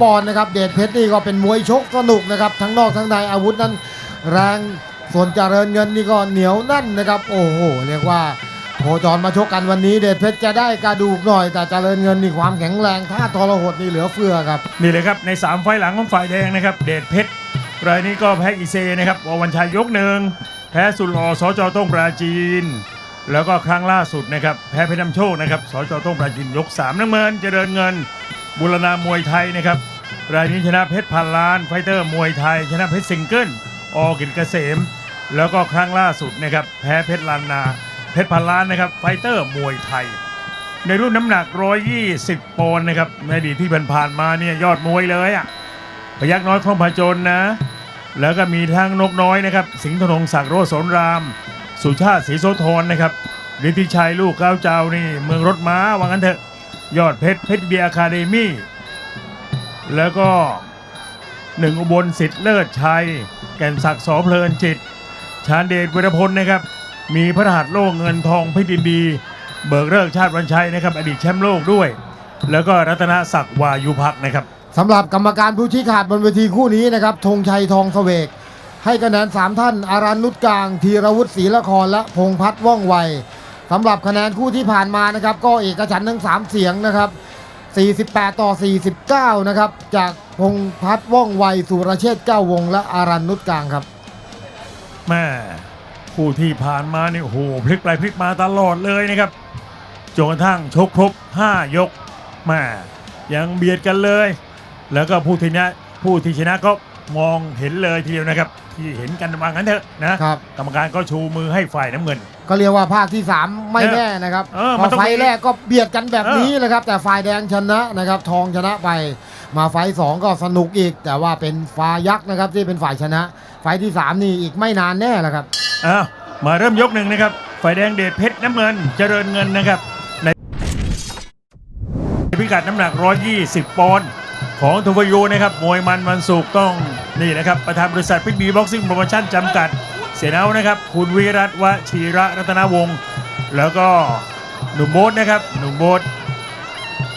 ปอนด์นะครับ เดชเพชรนี่ก็เป็นมวยชกสนุกนะครับ ทั้งนอกทั้งในอาวุธนั้น แรงส่วนเจริญเงินนี่ก็เหนียวนั่นนะครับ โอ้โหเรียกว่าโคจรมาชกกันวันนี้เดชเพชรจะได้กระดูกหน่อย แต่เจริญเงินนี่ความแข็งแรงท่าทรหดนี่เหลือเฟือครับนี่เลยครับใน 3 ไฟล์หลังของฝ่ายแดงนะครับ เดชเพชรรายนี้ก็แพ้อีเซนะครับววันชัยยกหนึ่งแพ้สุดหล่อสจต้งปราจีน แล้วก็ครั้งล่าสุดนะครับแพ้เพชรน้ำโชคนะครับสจต้งปราจีนยก3น้ำเงินเจริญเงิน บุรณามวยไทยนะครับรายนี้ชนะเพชรพันล้าน ไฟเตอร์มวยไทย ชนะเพชรซิงเกิลออกิจเกษม แล้วก็ครั้งล่าสุดนะครับแพ้เพชรลานนา เพชรพันล้านนะครับไฟเตอร์มวยไทย ในรุ่นน้ำหนัก 120ปอนด์นะครับในอดีตที่ผ่านๆมาเนี่ยยอดมวยเลยอะ่ะพยักน้อยคล่องผจญนะ แล้วก็มีทั้งนกน้อยนะครับ สิงห์ธนงศักดิ์โรจน์สนราม สุชาติศรีโสธรนะครับฤทธิชัยลูกก้าวเจ้านี่เมืองรถม้าว่างั้นเถอะ ยอดเพชรเพชรเบียร์คาเดมี่แล้วก็หนึ่งอุบลสิทธิ์เลิศชัย แก่นศักดิ์สอเพลินจิต ชาญเดชวรพลนะครับ มีพระรหัสโล่เงินทองพชรดินดี เบิกเลิกชาติวันชัยนะครับ อดีตแชมป์โลกด้วย แล้วก็รัตนศักดิ์วายุพักนะครับสำหรับกรรมการผู้ชี้ขาดบนเวทีคู่นี้นะครับธงชัยทองเสวก ให้คะแนน 3 ท่าน อารันนุชกลางธีรวุฒิศรีละครและพงพัฒน์ว่องไว สำหรับคะแนนคู่ที่ผ่านมานะครับก็เอกฉันท์ทั้ง 3 เสียงนะครับ 48 ต่อ 49 นะครับ จากพงพัฒน์ว่องไวสุรเชษฐ์เก้าวง และอารันนุชกลางครับแม่คู่ที่ผ่านมานี่โอ้โหพลิกไปพลิกมาตลอดเลยนะครับจนกระทั่งชกครบ 5 ยกแม่ยังเบียดกันเลย แล้วก็ผู้ที่ชนะผู้ที่ชนะก็ มองเห็นเลยทีเดียวนะครับ ที่เห็นกันว่างั้นเถอะนะครับ กรรมการก็ชูมือให้ฝ่ายน้ำเงิน ก็เรียกว่าภาคที่ 3 ไม่แน่นะครับเออพมัอนต้องไฟมีล์แรกก็เบียดกันแบบนี้นะครับ แต่ฝ่ายแดงชนะนะครับ ทองชนะไป มาไฟล์สองก็สนุกอีก แต่ว่าเป็นฟ้ายักษ์นะครับที่เป็นฝ่ายชนะ ไฟล์ที่3นี่อีกไม่นานแน่แหละครับ อ้าวมาเริ่มยกหนึ่งนะครับ ฝ่ายแดงเดชเพชรน้ำเงินเจริญเงินนะครับ ในพิกัดน้ำหนัก 120 ปอนด์ของทวโยนะครับ มวยมันวันศุกร์ต้อง นี่นะครับ ประธานบริษัทพิทบีบ็อกซิ่งโปรโมชั่นจำกัด เสียนานะครับ คุณวิรัตวชีระรัตนวงศ์แล้วก็หนุ่มโบ๊ทนะครับหนุ่มโบ๊ท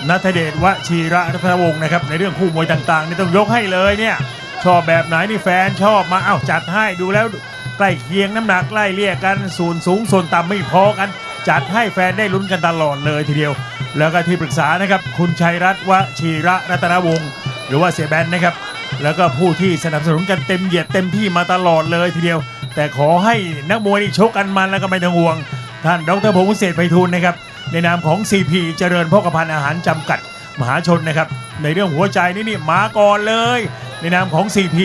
นัทเดชวชีระรัตนวงศ์นะครับในเรื่องคู่มวยต่างๆนี่ต้องยกให้เลยเนี่ยชอบแบบไหนนี่แฟนชอบมาเอ้าจัดให้ดูแล้วใกล้เคียงน้ำหนักใกล้เลี่ยกันส่วนสูงส่วนต่ำไม่พอกัน จัดให้แฟนได้ลุ้นกันตลอดเลยทีเดียว แล้วก็ที่ปรึกษานะครับคุณชัยรัตน์วชีระรัตนวงศ์หรือว่าเสียแบนนะครับ แล้วก็ผู้ที่สนับสนุนกันเต็มเหยียดเต็มที่มาตลอดเลยทีเดียว แต่ขอให้นักมวยนี่ชกกันมันแล้วก็ไม่ต้องห่วง ท่านดรพงศ์เศษไพฑูรย์นะครับ ในนามของ CP เจริญพกพันอาหารจำกัด มหาชนนะครับ ในเรื่องหัวใจนี่นี่มาก่อนเลย ในนามของ CP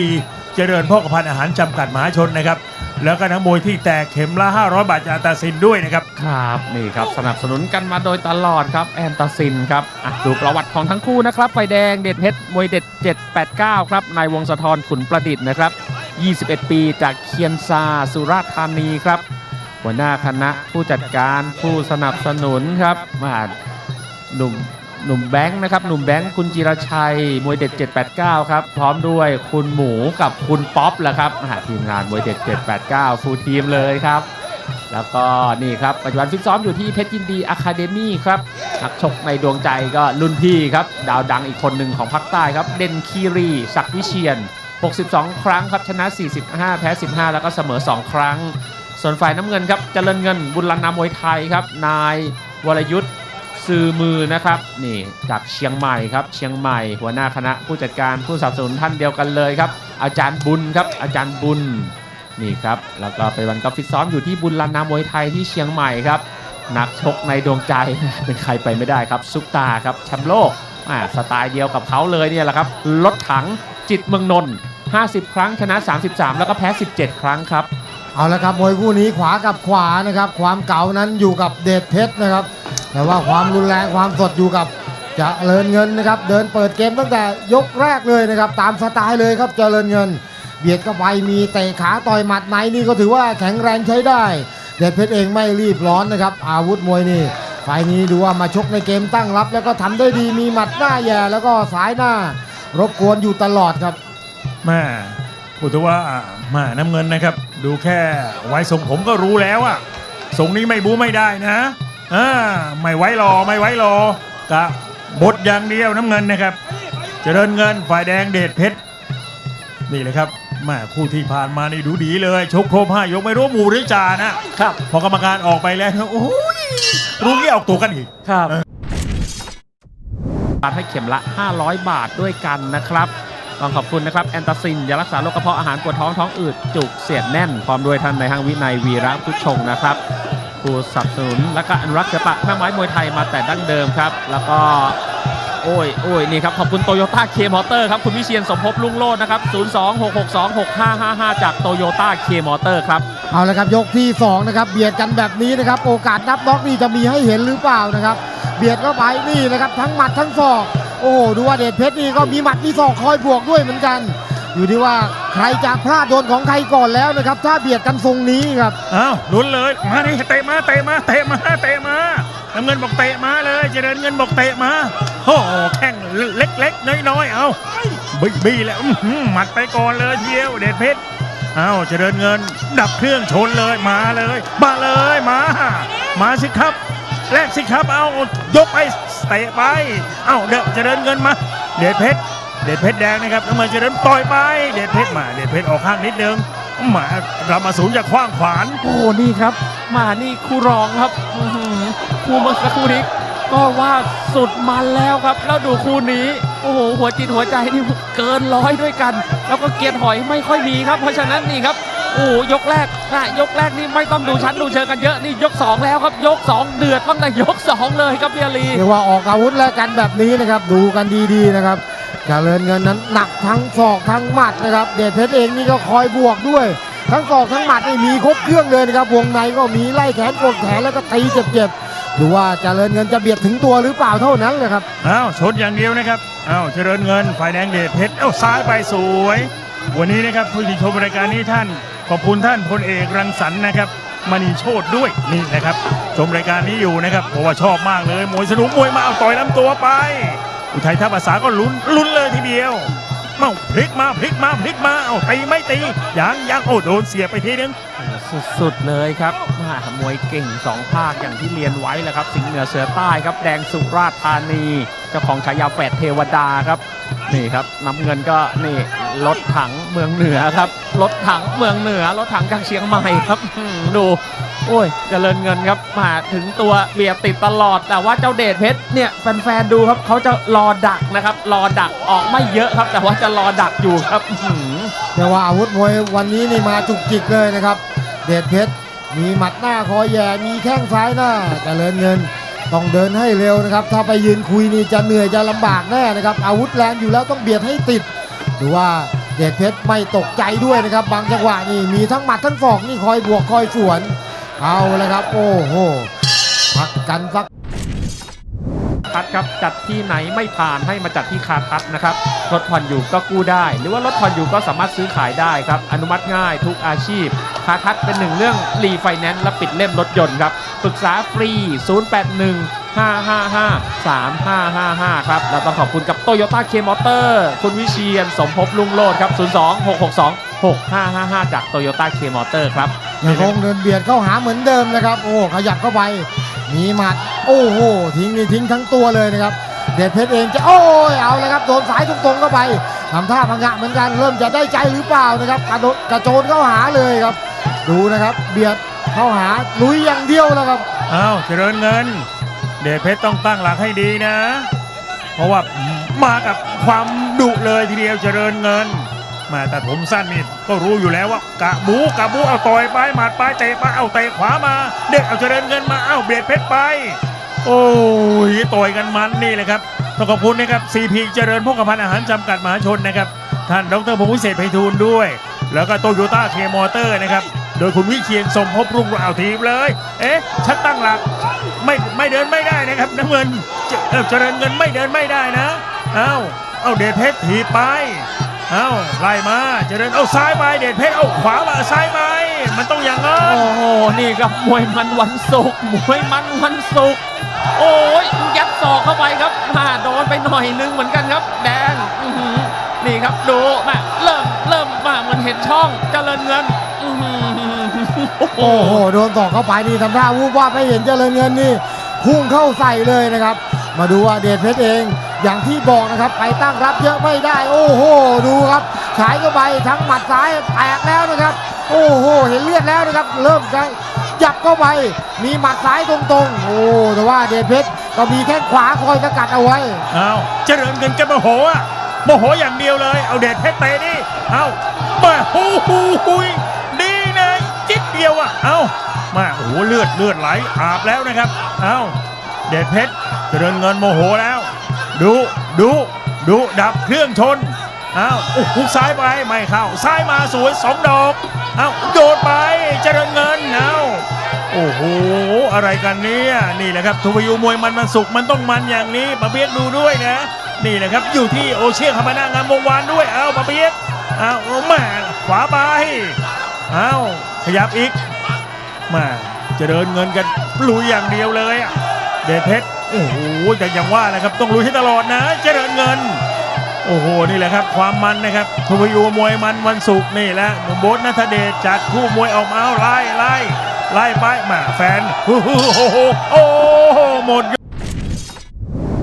เจริญพกพันอาหารจำกัดมหาชนนะครับ แล้วก็นักมวยที่แตกเข็มละ 500 บาทจากอัตาสินด้วยนะครับ ครับนี่ครับสนับสนุนกันมาโดยตลอดครับแอนตาซินครับอะดูประวัติของทั้งคู่นะครับไฟแดงเด็ดเพชรมวยเด็ด 789 ครับนายวงศธรขุนประดิษฐ์นะครับ 21 ปีจากเคียนซาสุราษฎร์ธานีครับ หัวหน้าคณะผู้จัดการผู้สนับสนุนครับมาหนุ่ม หนุ่มแบงค์นะครับหนุ่มแบงค์คุณจิรชัยมวยเด็ด 789 ครับ พร้อมด้วยคุณหมูกับคุณป๊อปแหละครับอ่าทีมงานมวยเด็ด 789 ฟูลทีมเลยครับ แล้วก็นี่ครับปัจจุบันฟิตซ้อมอยู่ที่เพชรยินดีอะคาเดมี่ครับนักชกในดวงใจก็รุ่นพี่ครับ ดาวดังอีกคนหนึ่งของภาคใต้ครับ เดนคีรี ศักดิ์วิเชียน 62 ครั้งครับชนะ 45 แพ้ 15 แล้วก็เสมอ 2 ครั้ง ส่วนฝ่ายน้ำเงินครับเจริญเงินบุญรันนามวยไทยครับนายวรยุทธ์ ซือมือนะครับนี่จากเชียงใหม่ครับเชียงใหม่ หัวหน้าคณะผู้จัดการผู้สนับสนุนท่านเดียวกันเลยครับ อาจารย์บุญครับอาจารย์บุญนี่ครับแล้วก็ไปวันก็ฟิตซ้อมอยู่ที่บุญรันนามวยไทยที่เชียงใหม่ครับนักชกในดวงใจเป็นใครไปไม่ได้ครับซุปตาครับแชมป์โลกอ่าสไตล์เดียวกับเขาเลยเนี่ยแหละครับรถถังจิตเมืองนนท์50 ครั้งชนะ 33 แล้วก็แพ้ 17 ครั้งครับเอาละครับมวยคู่นี้ขวากับขวานะครับ ความเก่านั้นอยู่กับเดชเพชรนะครับ แต่ว่าความรุนแรงความสดอยู่กับเจริญเงินนะครับ เดินเปิดเกมตั้งแต่ยกแรกเลยนะครับ ตามสไตล์เลยครับเจริญเงิน เบียดเข้าไปมีเตะขาต่อยหมัดไหนนี่ก็ถือว่าแข็งแรงใช้ได้ เดชเพชรเองไม่รีบร้อนนะครับ อาวุธมวยนี่ไฟนี้ดูว่ามาชกในเกมตั้งรับ แล้วก็ทำได้ดีมีหมัดหน้าแย่แล้วก็สายหน้ารบกวนอยู่ตลอดครับแม่พูดถึงว่าแม่น้ำเงินนะครับ ดูแค่ไว้ทรงผมก็รู้แล้วอะทรงนี้ไม่บูไม่ได้นะ อ่าไม่ไว้รอไม่ไว้รอกะบดอย่างเดียวน้ำเงินนะครับ เจริญเงินฝ่ายแดงเดชเพชรนี่เลยครับแมาคู่ที่ผ่านมานี่ดูดีเลยชกครบห้ายกไม่รู้หมู่หรือจ่านะครับพอกรรมการออกไปแล้วโอ้ยรู้งี้ออกตัวกันอีกครับบาทให้เข็มละ 500 บาทด้วยกันนะครับต้องขอบคุณนะครับแอนตาซินยารักษาโรคกระเพาะอาหารปวดท้องท้องอืดจุกเสียดแน่นพร้อมด้วยท่านในายห้างวินัยวีระพุชงนะครับ ผู้สนับสนุนและก็อนุรักษ์ศิลปะแม่ไม้มวยไทยมาแต่ดั้งเดิมครับ แล้วก็โอ้ยโอ้ยนี่ครับขอบคุณโตโยต้าเคมอเตอร์ครับ คุณวิเชียนสมภพลุงโลดนะครับ 026626555 จากโตโยต้าเคมอเตอร์ครับ เอาละครับยกที่สองนะครับ เบียดกันแบบนี้นะครับ โอกาสนับน็อกนี่จะมีให้เห็นหรือเปล่านะครับ เบียดเข้าไปนี่นะครับ ทั้งหมัดทั้งศอก โอ้โหดูว่าเดชเพชรนี่ก็มีหมัดมีศอกคอยบวกด้วยเหมือนกัน อยู่ที่ว่าใครจะพลาดโดนของใครก่อนแล้วนะครับ ถ้าเบียดกันทรงนี้ครับอ้าวลุ้นเลยมาดิเตะมาเตะมาเตะมาเตะมาน้ำเงินบอกเตะมาเลยเจริญเงินบอกเตะมาโอ้แข้งเล็กๆน้อยๆเอาบีบีแล้วหมัดไปก่อนเลยทีเดียวเดชเพชรเอาวเจริญเงิน ดับเครื่องชนเลยมาเลยมาเลยมา มาสิครับแลกสิครับเอายกไปเตะไป เอาเดเจริญเงินมา เดชเพชร เดชเพชรแดงนะครับน้ำเงินเจริญต่อยไป เดชเพชรมาเดชเพชรออกข้างนิดนึงหมาเรามาสูงจากขว้างขวานโอ้โหนี่ครับ มานี่คู่รองครับอื้อหือคู่เมื่อสักครู่นี้ก็ว่าสุดมันแล้วครับ แล้วดูคู่นี้โอ้โหหัวจิตหัวใจนี่เกินร้อยด้วยกัน แล้วก็เกียร์ถอยไม่ค่อยมีครับ เพราะฉะนั้นนี่ครับโอ้โหยกแรกนะยกแรกนี่ไม่ต้องดูชั้นดูเชิงกันเยอะนี่ยก 2 แล้วครับยก 2 เดือดตั้งแต่ยก 2 เลยครับเบียรีเรียกว่าออกอาวุธแล้วกันแบบนี้นะครับ ดูกันดีๆนะครับ เจริญเงินนั้นหนักทั้งศอกทั้งหมัดนะครับ เดชเพชรเองนี่ก็คอยบวกด้วย ทั้งศอกทั้งหมัดนี่มีครบเครื่องเลยนะครับวงในก็มีไล่แขนกดแขนแล้วก็ตีเจ็บๆดูว่าเจริญเงินจะเบียดถึงตัวหรือเปล่าเท่านั้นเลยครับอ้าวชนอย่างเดียวนะครับอ้าวเจริญเงินฝ่ายแดงเดชเพชรเอ้าซ้ายไปสวย วันนี้นะครับผู้ที่ชมรายการนี้ท่าน ขอบคุณท่านพลเอกรังสรรค์นะครับมณีโชตด้วยนี่นะครับ ชมรายการนี้อยู่นะครับเพราะว่าชอบมากเลยมวยสนุกมวยมาเอาต่อยลำตัวไป อุทัยทัพภาษาก็ลุ้นลุ้นเลยทีเดียวเอ้าพลิกมาพลิกมาพลิกมาเอาตีไม่ตียังยังโอ้โดนเสียไปทีนึงสุดๆเลยครับมามวยเก่ง2ภาคอย่างที่เรียนไว้แหละครับ สิงห์เหนือเสือใต้ครับ แดงสุราษฎร์ธานี เจ้าของฉายาแฝดเทวดาครับ นี่ครับน้ำเงินก็นี่รถถังเมืองเหนือครับรถถังเมืองเหนือรถถังจากเชียงใหม่ครับดู โอ้ยเจริญเงินครับมาถึงตัวเบียบติดตลอด แต่ว่าเจ้าเดชเพชรเนี่ยแฟนๆดูครับเขาจะรอดักนะครับ รอดักออกไม่เยอะครับ แต่ว่าจะรอดักอยู่ครับอื้อหือเรียกว่าอาวุธมวยวันนี้นี่มาจุกจิกเลยนะครับ เดชเพชรมีหมัดหน้าคอแย่มีแข้งซ้ายหน้าเจริญเงินต้องเดินให้เร็วนะครับ ถ้าไปยืนคุยนี่จะเหนื่อยจะลำบากแน่นะครับ อาวุธแรงอยู่แล้วต้องเบียดให้ติดดูว่าเดชเพชรไม่ตกใจด้วยนะครับ บางจังหวะนี่มีทั้งหมัดทั้งศอกนี่คอยบวกคอยสวน เอาเลยครับ โอ้โหพักกันสักคัดครับจัดที่ไหนไม่ผ่านให้มาจัดที่คาคัดนะครับรถผ่อนอยู่ก็กู้ได้ หรือว่ารถผ่อนอยู่ก็สามารถซื้อขายได้ครับ อนุมัติง่ายทุกอาชีพ คาคัดเป็นหนึ่งเรื่องรีไฟแนนซ์และปิดเล่มรถยนต์ครับปรึกษาฟรี 081 555 3555 ครับ แล้วต้องขอบคุณกับโตโยต้าเคมอเตอร์คุณวิเชียนสมภพลุงโลดครับ 02 662 6555 จากโตโยต้าเคมอเตอร์ครับ ยังคงเดินเบียดเข้าหาเหมือนเดิมนะครับ โอ้ขยับเข้าไปมีหมัดโอ้โหทิ้งนี่ทิ้งทั้งตัวเลยนะครับเดชเพชรเองจะโอ้ยเอาเลยครับโดนสายตรงๆเข้าไปทำท่าพังงะเหมือนกันเริ่มจะได้ใจหรือเปล่านะครับกระโดดกระโจนเข้าหาเลยครับ ดูนะครับเบียดเข้าหาลุยอย่างเดียวแล้วครับอ้าวเจริญเงิน เดชเพชรต้องตั้งหลักให้ดีนะ เพราะว่ามากับความดุเลยทีเดียวเจริญเงิน มาแต่ผมสั้นนี่ก็รู้อยู่แล้วว่ากะบูกะบูเอาต่อยไปหมัดไปเตะไปเอาเตะขวามา เด็กเอาเจริญเงินมาเอาเบียดเพชรไป โอ้ยต่อยกันมันนี่แหละครับต้องขอบคุณนะครับซีพีเจริญพกพันธ์อาหารจำกัดมหาชนนะครับ ท่านดรพงศ์วิเศษไพฑูรย์ด้วย แล้วก็โตโยต้าเคมอเตอร์นะครับโดยคุณวิเชียนสมภพรุ่งเอาทีมเลย เอ๊ะ ชักตั้งหลัก ไม่ไม่เดินไม่ได้นะครับน้ำเงินเจริญเงินไม่เดินไม่ได้นะ เอ้า เอาเดชเพชรถีไป เอ้าไล่มาเจริญเอาซ้ายไปเดชเพชรเอาขวามาซ้ายไปมันต้องอย่างนั้น โอ้โห นี่ครับมวยมันวันศุกร์มวยมันวันศุกร์โอ้ยยัดศอกเข้าไปครับมาโดนไปหน่อยนึงเหมือนกันครับ แดงอื้อหือนี่ครับดูมาเริ่มเริ่มมาเหมือนเห็นช่องเจริญเงินอื้อหือโอ้โหโอ้โหโดนต่อกเข้าไปนี่ทำท่าวูบว่าบไม่เห็นเจริญเงินนี่พุ่งเข้าใส่เลยนะครับ มาดูว่าเดชเพชรเอง อย่างที่บอกนะครับไปตั้งรับเยอะไม่ได้ โอ้โห ดูครับฉายเข้าไปทั้งหมัดซ้ายแตกแล้วนะครับ โอ้โห เห็นเลือดแล้วนะครับ เริ่มจะยับเข้าไป มีหมัดซ้ายตรงๆ โอ้แต่ว่าเดชเพชรก็มีแข้งขวาคอยสกัดเอาไว้เอาเจริญเงินกันโมโหอะโมโหอย่างเดียวเลย เอาเดชเพชรเตะดิเอามาฮูฮูฮุยดีนะจิตเดียวอะเอามาโอ้โหเลือดเลือดไหลอาบแล้วนะครับ เอาเดชเพชรเจริญเงินโมโหแล้ว ดูดูดูดับเครื่องชนเอาโอ้โหซ้ายไปไม่เข้าซ้ายมาสวยสองดอกเอาโดดไปเจริญเงินเอาโอ้โหอะไรกันเนี่ยนี่แหละครับทูพยูมวยมันมันสุกมันต้องมันอย่างนี้ปะเบียกดูด้วยนะ นี่แหละครับอยู่ที่โอเชียนคามาน่างามวงวานด้วยเอาปะเบียกเอาแม่ขวาไปเอาขยับอีกแมาเจะเดินเงินกันลุยอย่างเดียวเลยเดชเพชร โอ้โหแต่อย่างว่าแหละครับต้องลุยให้ตลอดนะ เจริญเงิน โอ้โหนี่แหละครับความมันนะครับทูพยูมวยมันวันศุกร์นี่แหละหนุ่มโบ๊ทนัทเดชจัดคู่มวยออกมาเอาไล่ไล่ไล่ไปมาแฟนโอ้โหโอ้โหหมด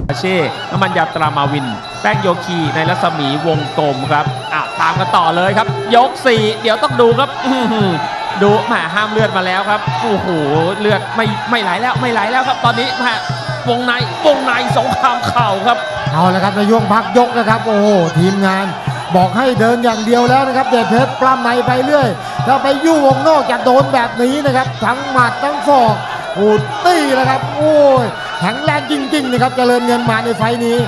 อาเช่น้ำมันยาตรามาวิน แป้งโยคีในรัศมีวงกลมครับอะตามกันต่อเลยครับ ยก 4 เดี๋ยวต้องดูครับดูแหมห้ามเลือดมาแล้วครับ โอ้โห เลือดไม่ไม่ไหลแล้วไม่ไหลแล้วครับ ตอนนี้แหม วงในวงในสงครามเข่าครับ เอาละครับในย่วงพักยกนะครับ โอ้โหทีมงาน บอกให้เดินอย่างเดียวแล้วนะครับเดชเพชรปล้ำในไปเรื่อย ถ้าไปยู่วงนอกจะโดนแบบนี้นะครับ ทั้งหมัดทั้งศอกโอ้ตีแล้วครับ โอ้ยแข็งแรงจริงๆนะครับเจริญเงินมาในไฟล์นี้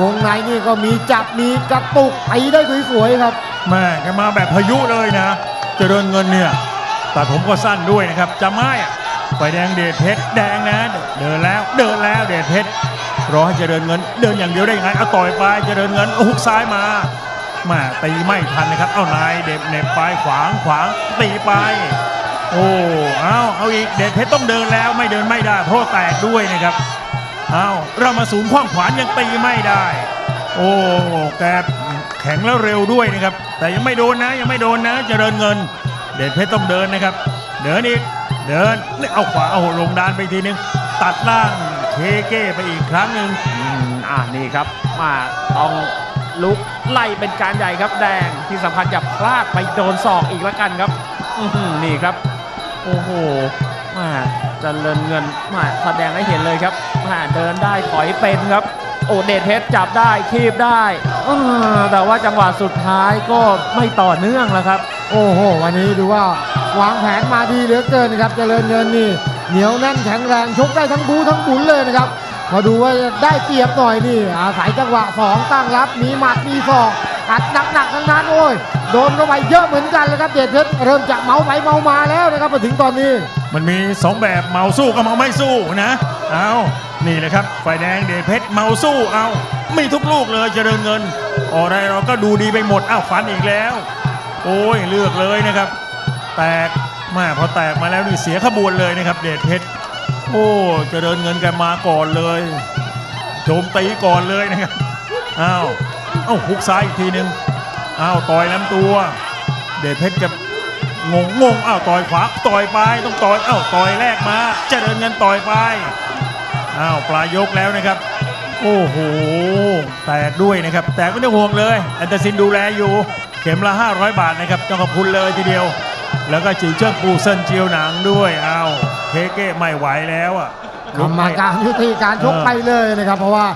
วงในนี่ก็มีจับมีกระตุกตีได้สวยๆครับแม่แกมาแบบพายุเลยนะ เจริญเงินเนี่ยตัดผมก็สั้นด้วยนะครับจำไม่อะ ไฟแดงเดชเพชรแดงนะ เดินแล้วเดินแล้วเดชเพชรรอให้เจริญเงิน เดินอย่างเดียวได้ยังไงเอาต่อยไปเจริญเงินเอาหุกซ้ายมามาตีไม่ทันนะครับ เอานายเด็บเน็บไปขวางขวางตีไป โอ้เอาเอาอีกเดชเพชรต้องเดินแล้วไม่เดินไม่ได้ เพราะแตกด้วยนะครับเอาเรามาสูงขว้างขวานยังตีไม่ได้ โอ้แกแข็งแล้วเร็วด้วยนะครับ แต่ยังไม่โดนนะยังไม่โดนนะ เจริญเงิน เดชเพชรต้องเดินนะครับ เดินอีก เดินนี่เอาขวาเอาลงดานไปทีนึง ตัดล่างเคเก้ไปอีกครั้งหนึ่งอืมอ่านี่ครับ มาต้องลุกไล่เป็นการใหญ่ครับแดงที่สำคัญอย่าพลาดไปโดนศอกอีกแล้วกันครับอื้อหือนี่ครับ โอ้โหมาเจริญเงินมาแสดงให้เห็นเลยครับมาเดินได้ถอยเป็นครับ โอเดชเพชรจับได้คีบได้อ่าแต่ว่าจังหวะสุดท้ายก็ไม่ต่อเนื่องแล้วครับ โอ้โห วันนี้ดูว่า วางแผนมาดีเหลือเกินนะครับเจริญเงินนี่เหนียวแน่นแข็งแรงชกได้ทั้งบูทั้งบุนเลยนะครับมาดูว่าได้เปรียบหน่อยนี่อาศัยจังหวะสองตั้งรับมีหมัดมีศอกอัดหนักๆทั้งนั้นโอ้ยโดนเข้าไปเยอะเหมือนกันเลยครับเดชเพชรเริ่มจะเมาไปเมามาแล้วนะครับมาถึงตอนนี้ มันมีสองแบบเมาสู้กับเมาไม่สู้นะเอานี่แหละครับไฟแดงเดชเพชรเมาสู้เอามีทุกลูกเลยเจริญเงินอะไรเราก็ดูดีไปหมดอ้าวฟันอีกแล้ว โอ้ยเลือกเลยนะครับ แตกมาพอแตกมาแล้วนี่เสียขบวนเลยนะครับ เดชเพชรโอ้จเจริญเงินกันมาก่อนเลยโจมตีก่อนเลยนะครับอ้าวเอ้าหุกซ้ายอีกทีหนึ่งอ้าวต่อยลำตัว เดชเพชรกับงงงงอ้าวต่อยขวาต่อยไปต้องต่อยอ้าวต่อยแรกมาจเจริญเงินต่อยไปอ้าวปลายยกแล้วนะครับ โอ้โหแตกด้วยนะครับ แตกไม่ต้องห่วงเลยแอนตรซินดูแลอยู่ เข็มละ 500 บาทนะครับต้องขอบคุณเลยทีเดียว แล้วก็จิวเจิ้งปูเซินเจียวหนังด้วยอ้าวเคเก้ไม่ไหวแล้วอะกรรมาการยุติการชกไปเลยนะครับ เพราะว่า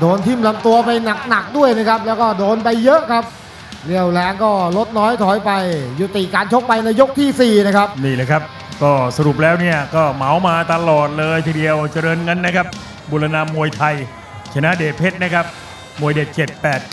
โดนทิ่มลำตัวไปหนักๆด้วยนะครับ แล้วก็โดนไปเยอะครับเรียวแรงก็ลดน้อยถอยไป ยุติการชกไปในยกทีสี่4 นะครับ นี่แหละครับ ก็สรุปแล้วเนี่ยก็เหมามาตลอดเลยทีเดียวเจริญเงินนะครับ บุรณามวยไทย ชนะเดชเพชรนะครับ มวยเด็ด7 8